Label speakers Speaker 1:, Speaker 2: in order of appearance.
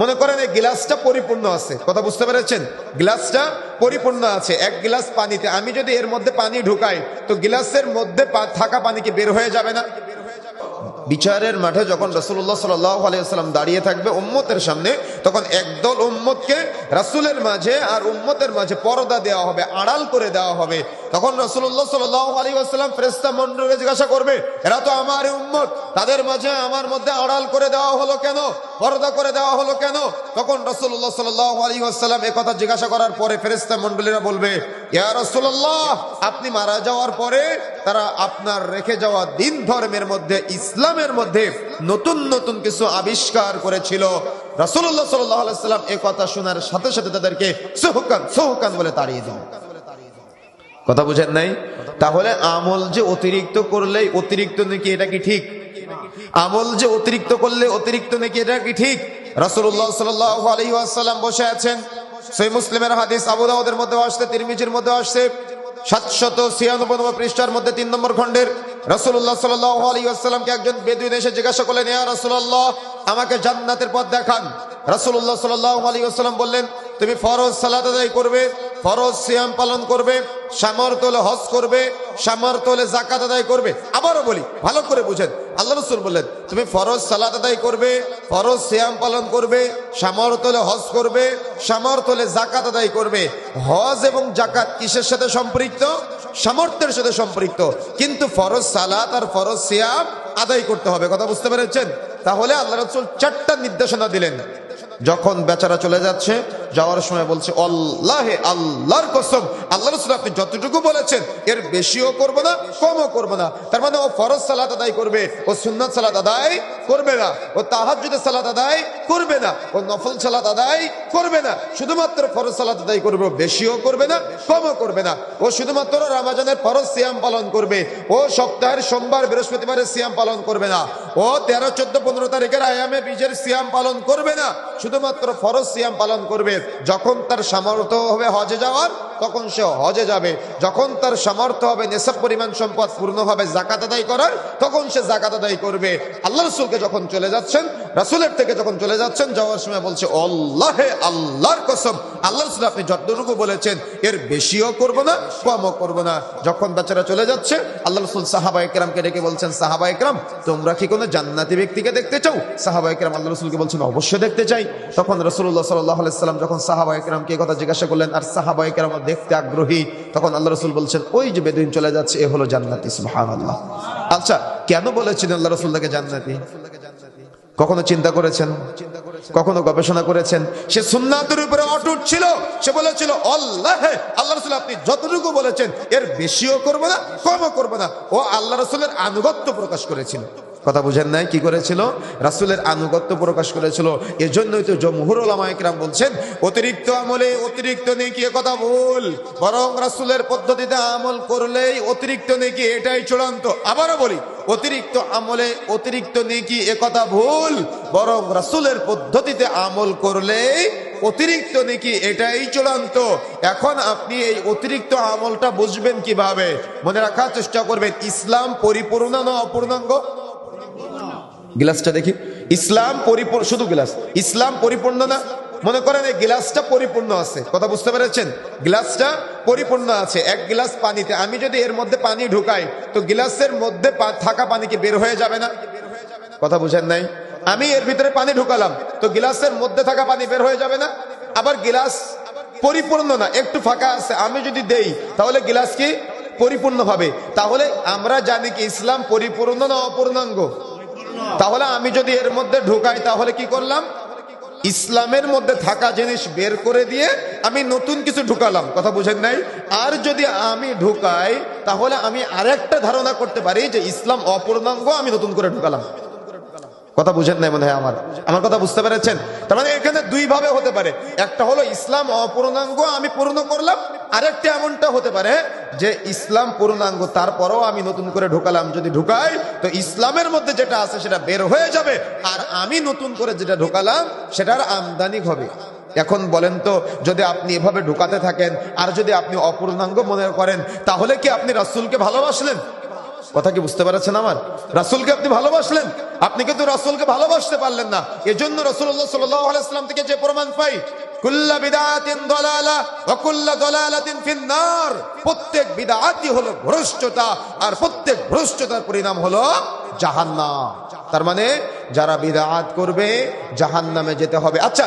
Speaker 1: মনে করেন এই গ্লাসটা পরিপূর্ণ আছে। কথা বুঝতে পেরেছেন? গ্লাসটা পরিপূর্ণ আছে। এক গ্লাস পানিতে। আমি যদি এর মধ্যে পানি ঢুকাই, তো গ্লাসের মধ্যে থাকা পানি কি বের হয়ে যাবে না? বিচারের মাঠে যখন রসুল্লাহ সাল্লাম দাঁড়িয়ে থাকবে উম্মতের সামনে, তখন একদল উম্মতকে রাসুলের মাঝে আর উম্মতের মাঝে পর্দা দেওয়া হবে, আড়াল করে দেওয়া হবে। তখন রসুল্লাহ সাল্লাহ আসসালাম ফ্রেস্তা মন্ডলকে জিজ্ঞাসা করবে, এরা তো আমার উম্মত। তাদের মাঝে আমার মধ্যে আড়াল করে দেওয়া হলো কেন? পর্দা করে দেওয়া হলো কেন? তখন রসুল্লাহ সাল্লাহ আলী আসসালাম কথা জিজ্ঞাসা করার পরে ফেরেস্তা মন্ডলীরা বলবে, ইয়া রসুল্লাহ আপনি মারা যাওয়ার পরে তারা আপনার রেখে যাওয়া দিন ধর্মের মধ্যে, ইসলামের মধ্যে নতুন নতুন কিছু আবিষ্কার করেছিল। রসুল্লাহ সাল্লাম এ কথা শোনার সাথে সাথে তাদেরকে সোহকান সোহকান বলে তাড়িয়ে দিল কথা বুঝেন নাই? তাহলে আমল যে অতিরিক্ত করলেই অতিরিক্ত নাকি এটা কি ঠিক? আমল যে অতিরিক্ত করলে অতিরিক্ত নাকি এটা কি ঠিক? আলাইহি ওয়াসাল্লাম বসে আছেন। সেই মুসলিমের হাদিস আবু দাউদের মধ্যে আসছে, তিরমিজির মধ্যে আসছে। সাতশত ছিয়ানব্বই নম্বর পৃষ্ঠার মধ্যে তিন নম্বর খণ্ডের আলাইহি ওয়াসাল্লামকে একজন বেদুইন এসে জিজ্ঞাসা করলেন, ইয়া রাসূলুল্লাহ, আমাকে জান্নাতের পথ দেখান। রাসূলুল্লাহ সাল্লাল্লাহু আলাইহি ওয়াসাল্লাম বললেন তুমি ফরজ সালাত আদায় করবে, ফরজ সিয়াম পালন করবে সামর্থলে হজ করবে সামর্থলে জাকাত আদায় করবে। আবারও বলি, ভালো করে বুঝেন। আল্লাহ রসুল বললেন, তুমি ফরজ সালাত আদায় করবে, ফরজ সিয়াম পালন করবে সামর্থ্য হলে হজ করবে সামর্থলে জাকাত আদায় করবে। হজ এবং জাকাত কিসের সাথে সম্পৃক্ত? সামর্থ্যের সাথে সম্পৃক্ত। কিন্তু ফরজ সালাত আর ফরজ সিয়াম আদায় করতে হবে, কথা বুঝতে পেরেছেন? তাহলে আল্লাহ রসুল চারটা নির্দেশনা দিলেন। যখন বেচারা চলে যাচ্ছে যাওয়ার সময় বলছে, আল্লাহে আল্লাহর কসম, আল্লাহ রসুল আপনি যতটুকু বলেছেন, এর বেশিও করব না, কমও করব না। তার মানে ও ফরজ সালাত আদায় করবে, ও সুন্নাত সালাত আদায় করবে না, ও তাহাজুদের সালাত আদায় করবে না, ও নফল সালাত আদায় করবে না। শুধুমাত্র ফরজ সালাত আদায় করবে, ও বেশিও করবে না, কমও করবে না। ও শুধুমাত্র রামাজানের ফরজ সিয়াম পালন করবে, ও সপ্তাহের সোমবার, বৃহস্পতিবারের সিয়াম পালন করবে না। ও তেরো, চোদ্দ, পনেরো তারিখের আয়ামে বীজের সিয়াম পালন করবে না, শুধুমাত্র ফরজ সিয়াম পালন করবে। যখন তার সামর্থ্য হবে হজে যাওয়ার তখন সে হজে যাবে। যখন তার সামর্থ্য হবে, নেশাব পরিমাণ সম্পদ পূর্ণভাবে জাকাত আদায় করার, তখন সে জাকাত আদায় করবে। আল্লাহ রসুলকে যখন চলে যাচ্ছেন, রাসুলের থেকে যখন চলে যাচ্ছেন, যাওয়ার সময় বলছে, আল্লাহে আল্লাহর কসম। আল্লাহ রসুল আপনি যতটুকু বলেছেন, এর বেশিও করব না, কমও করব না। যখন বাচ্চারা চলে যাচ্ছে, আল্লাহ রসুল সাহাবা একরামকে ডেকে বলছেন সাহাবা একরাম তোমরা কি কোনো জান্নাতি ব্যক্তিকে দেখতে চাও? সাহাবা একরাম আল্লাহ রসুলকে বলছেন, অবশ্যই দেখতে চাই। তখন রসুল্লাহ সাল্লাহ সাল্লাম যখন সাহাবা একরামকে কথা জিজ্ঞাসা করলেন, আর সাহাবা একরাম দেখতে আগ্রহী, তখন আল্লাহ রসুল বলছেন, ওই যে বেদিন চলে যাচ্ছে, এ হলো জান্নাতি সুবহান আল্লাহ আচ্ছা কেন বলেছেন আল্লাহ রসুল তাকে জান্নাতি? কখনো চিন্তা করেছেন? কখনো গবেষণা করেছেন? সে সুন্নাতের উপরে অটুট ছিল, সে বলেছিল, আল্লাহ আল্লাহ রসুল আপনি যতটুকু বলেছেন, এর বেশিও করব না, কমও করব না। ও আল্লাহ রসুলের আনুগত্য প্রকাশ করেছিল। কথা বুঝেন নাই? কি করেছিল? রাসুলের আনুগত্য প্রকাশ করেছিল। এজন্যই তো জমহুর ওলামাইকরাম বলছেন, অতিরিক্ত আমলে অতিরিক্ত নেকি কথা ভুল। বরং রাসুলের পদ্ধতিতে আমল করলেই অতিরিক্ত নেকি এটাই চূড়ান্ত। আবারও বলি, অতিরিক্ত আমলে অতিরিক্ত নেকি কথা ভুল। বরং রাসুলের পদ্ধতিতে আমল করলেই অতিরিক্ত নেকি এটাই চূড়ান্ত। এখন আপনি এই অতিরিক্ত আমলটা বুঝবেন কীভাবে? মনে রাখার চেষ্টা করবেন, ইসলাম পরিপূর্ণ না অপূর্ণাঙ্গ? গ্লাসটা দেখি। ইসলাম পরিপূর্ণ, শুধু গ্লাস। ইসলাম পরিপূর্ণ না? মনে করেন এই গ্লাসটা পরিপূর্ণ আছে। কথা বুঝতে পেরেছেন? গ্লাসটা পরিপূর্ণ আছে। এক গ্লাস পানিতে। আমি যদি এর মধ্যে পানি ঢুকাই, তো গ্লাসের মধ্যে থাকা পানি কি বের হয়ে যাবে না? কথা বুঝেন নাই? আমি এর ভিতরে পানি ঢুকালাম, তো গ্লাসের মধ্যে থাকা পানি বের হয়ে যাবে না? আবার গ্লাস পরিপূর্ণ না, একটু ফাঁকা আছে, আমি যদি দেই, তাহলে গ্লাস কি পরিপূর্ণ হবে তাহলে আমরা জানি কি ইসলাম পরিপূর্ণ না অপূর্ণাঙ্গ? তাহলে আমি যদি এর মধ্যে ঢুকাই, তাহলে কি করলাম? ইসলামের মধ্যে থাকা জিনিস বের করে দিয়ে আমি নতুন কিছু ঢুকালাম। কথা বুঝেন নাই? আর যদি আমি ঢুকাই, তাহলে আমি আরেকটা ধারণা করতে পারি যে ইসলাম অপূর্ণাঙ্গ, আমি নতুন করে ঢুকালাম। কথা বুঝেন নাই মনে হয় আমার? আমার কথা বুঝতে পেরেছেন? তার মানে এখানে দুই ভাবে হতে পারে। একটা হলো ইসলাম অপূর্ণাঙ্গ, আমি পূর্ণ করলাম আরেকটা এমনটা হতে পারে যে ইসলাম পূর্ণাঙ্গ, তারপরেও আমি নতুন করে ঢুকালাম। যদি ঢুকাই, তো ইসলামের মধ্যে যেটা আছে সেটা বের হয়ে যাবে। আর আমি নতুন করে যেটা ঢুকালাম, সেটার আমদানি হবে। এখন বলেন তো, যদি আপনি এভাবে ঢুকাতে থাকেন, আর যদি আপনি অপূর্ণাঙ্গ মনে করেন, তাহলে কি আপনি রাসূলকে ভালোবাসলেন? কথা কি বুঝতে পারছেন আমার? রাসূলকে আপনি ভালোবাসলেন? আপনি কিন্তু রাসূলকে ভালোবাসতে পারলেন না। এজন্য আলাইহি সাল্লাম থেকে যে প্রমাণ পাই প্রত্যেক হলো ভ্রষ্টতা, আর প্রত্যেক ভ্রষ্টতার পরিণাম হলো জাহান্নাম। তার মানে যারা বিদআত করবে, জাহান্নামে যেতে হবে। আচ্ছা